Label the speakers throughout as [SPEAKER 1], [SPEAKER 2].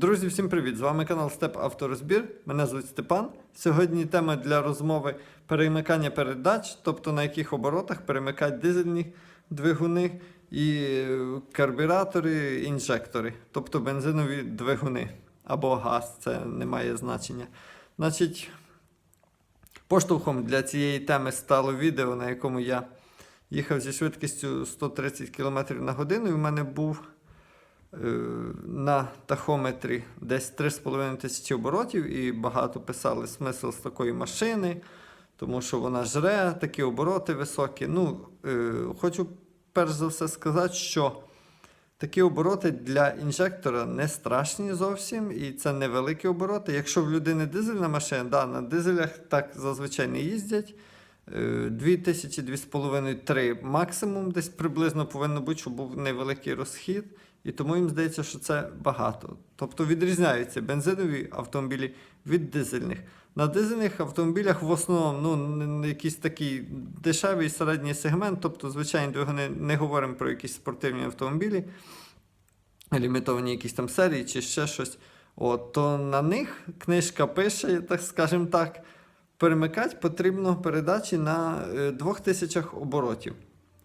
[SPEAKER 1] Друзі, всім привіт! З вами канал Степ Авторозбір. Мене звуть Степан. Сьогодні тема для розмови перемикання передач, тобто на яких оборотах перемикати дизельні двигуни і карбюратори, інжектори, тобто бензинові двигуни або газ, це не має значення. Значить, поштовхом для цієї теми стало відео, на якому я їхав зі швидкістю 130 км на годину, і в мене був на тахометрі десь 3,5 тисячі оборотів, і багато писали смисл з такої машини, тому що вона жре, такі обороти високі. Ну, е, хочу перш за все сказати, що такі обороти для інжектора не страшні зовсім, і це невеликі обороти. Якщо в людини дизельна машина, да, на дизелях так зазвичай не їздять. 2000-2,5-3 максимум десь приблизно повинно бути, щоб був невеликий розхід. І тому їм здається, що це багато. Тобто відрізняються бензинові автомобілі від дизельних. На дизельних автомобілях в основному ну, якийсь такий дешевий середній сегмент, тобто, звичайно, двигуни не говоримо про якісь спортивні автомобілі, лімітовані якісь там серії чи ще щось. От, то на них книжка пише, так скажімо так, перемикати потрібно передачі на е, 2000 оборотів.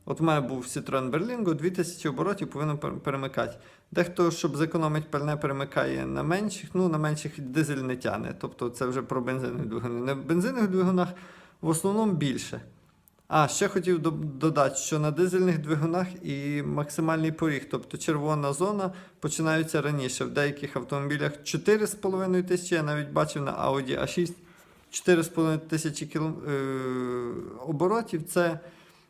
[SPEAKER 1] От в мене був Citroen Berlingo, 2000 оборотів повинно перемикати. Дехто, щоб зекономити пальне, перемикає на менших, ну на менших дизель не тяне. Тобто це вже про бензинові двигуни. На бензинових двигунах в основному більше. А, ще хотів додати, що на дизельних двигунах і максимальний поріг, тобто червона зона, починаються раніше. В деяких автомобілях 4,5 тисячі, я навіть бачив на Audi A6 4,5 тисячі кіло... е... оборотів. Це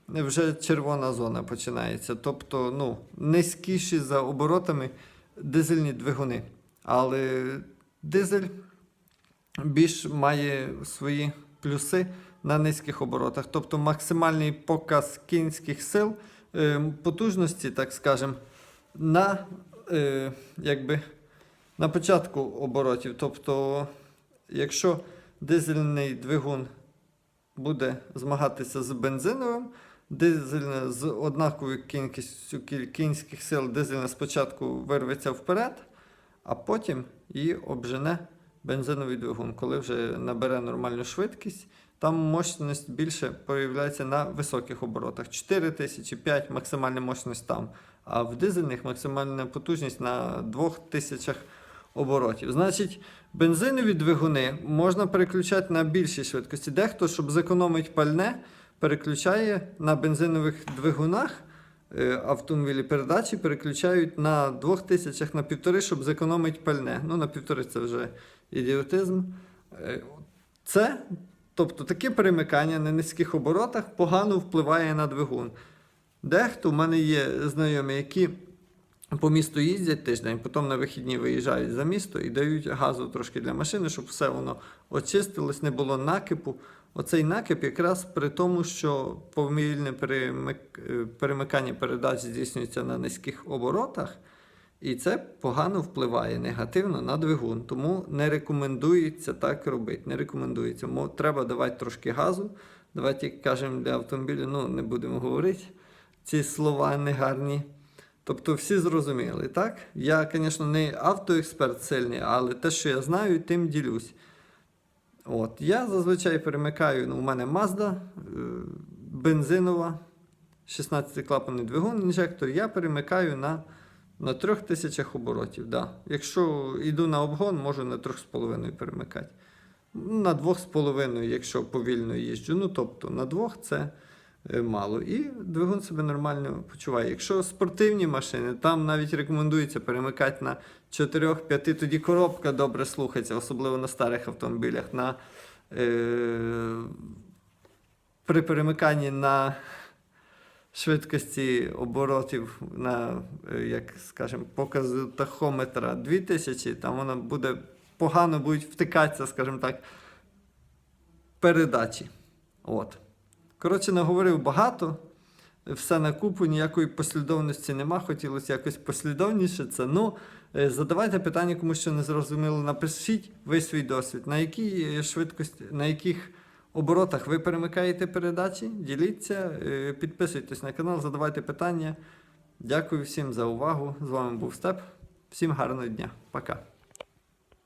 [SPEAKER 1] вже червона зона починається. Тобто ну, низькіші за оборотами дизельні двигуни. Але дизель більш має свої плюси на низьких оборотах. Тобто максимальний показ кінських сил, е, потужності, так скажемо, на, е, якби, на початку оборотів. Тобто, якщо дизельний двигун буде змагатися з бензиновим, дизельне з однаковою кількістю кінських сил дизельне спочатку вирветься вперед, а потім її обжене бензиновий двигун. Коли вже набере нормальну швидкість, там мощність більше появляється на високих оборотах. 4000, 5 максимальна мощність там. А в дизельних максимальна потужність на 2000 оборотів. Значить, бензинові двигуни можна переключати на більшій швидкості. Дехто, щоб зекономити пальне, переключає на бензинових двигунах е, автомобілі передачі переключають на 2000 на півтори, щоб зекономити пальне. Ну, на півтори це вже ідіотизм. Е, Це, тобто таке перемикання на низьких оборотах погано впливає на двигун. Дехто в мене є знайомі, які по місту їздять тиждень, потім на вихідні виїжджають за місто і дають газу трошки для машини, щоб все воно очистилось, не було накипу. Оцей накип якраз при тому, що повільне перемикання передач здійснюється на низьких оборотах, і це погано впливає негативно на двигун. Тому не рекомендується так робити. Не рекомендується. Треба давати трошки газу. Давайте кажемо для автомобіля, ну не будемо говорити ці слова негарні. Тобто всі зрозуміли, так? Я, звісно, не автоексперт сильний, але те, що я знаю, тим ділюсь. От, я зазвичай перемикаю, ну, у мене Mazda, е, бензинова, 16-клапанний двигун, інжектор, я перемикаю на, на 3000 оборотів. Да. Якщо йду на обгон, можу на 3,5 перемикати. На 2,5, якщо повільно їжджу. Ну, тобто на 2 це мало. І двигун себе нормально почуває. Якщо спортивні машини, там навіть рекомендується перемикати на 4-5, тоді коробка добре слухається, особливо на старих автомобілях. На, е, при перемиканні на швидкості оборотів на, е, як скажімо, показу тахометра 2000, там вона буде погано будуть втикатися, скажімо так, передачі. От. Коротше, наговорив багато, все на купу, ніякої послідовності нема. Хотілося якось послідовніше це. Ну, е, задавайте питання, кому що не зрозуміло. Напишіть ви свій досвід, на якій е, швидкості, на яких оборотах ви перемикаєте передачі, діліться, е, підписуйтесь на канал, задавайте питання. Дякую всім за увагу. З вами був Степ. Всім гарного дня. Пока.